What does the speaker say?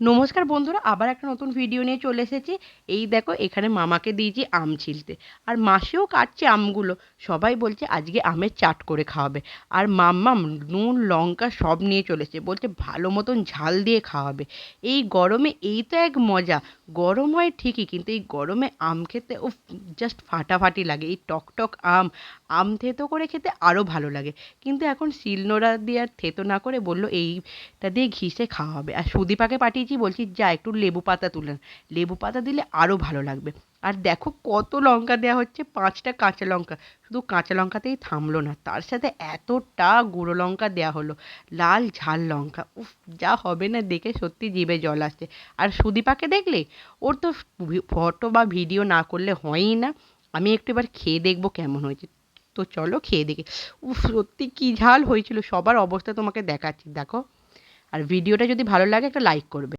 নমস্কার বন্ধুরা, আবার একটা নতুন ভিডিও নিয়ে চলে এসেছি। এই দেখো, এখানে মামাকে দিয়েছি আম ছিলতে। আর মাসিও কাটছে আমগুলো। সবাই বলছে আজকে আমের চাট করে খাওয়াবে। আর মাম্মাম নুন, লঙ্কা সব নিয়ে চলেছে বলছে ভালো মতন ঝাল দিয়ে খাওয়াবে। এই গরমে এই তো এক মজা। গরম হয় ঠিকই, কিন্তু এই গরমে আম খেতে ও জাস্ট ফাটাফাটি লাগে। এই টক টক আম আম থেতো করে খেতে আরও ভালো লাগে। কিন্তু এখন শিলনোড়া দিয়ে আর থেতো না করে বলল, এইটা দিয়ে ঘিসে খাওয়া হবে। আর সুদীপাকে পাঠিয়েছি, বলছি, যা, একটু লেবু পাতা তুলেন লেবু পাতা দিলে আরও ভালো লাগবে। আর দেখো কত লঙ্কা দেওয়া হচ্ছে, পাঁচটা কাঁচা লঙ্কা। শুধু কাঁচা লঙ্কাতেই থামলো না, তার সাথে এতটা গুঁড়ো লঙ্কা দেওয়া হলো, লাল ঝাল লঙ্কা। উফ, যা হবে না দেখে সত্যি জিভে জল আসছে। আর সুদীপাকে দেখলে, ওর তো ফটো বা ভিডিও না করলে হয়ই না। আমি একটু এবার খেয়ে দেখব কেমন হয়েছে। তো চলো খেয়ে দেখি। উফ, সত্যি কী ঝাল হয়েছিল, সবার অবস্থা তোমাকে দেখাচ্ছি, দেখো। আর ভিডিওটা যদি ভালো লাগে একটা লাইক করবে।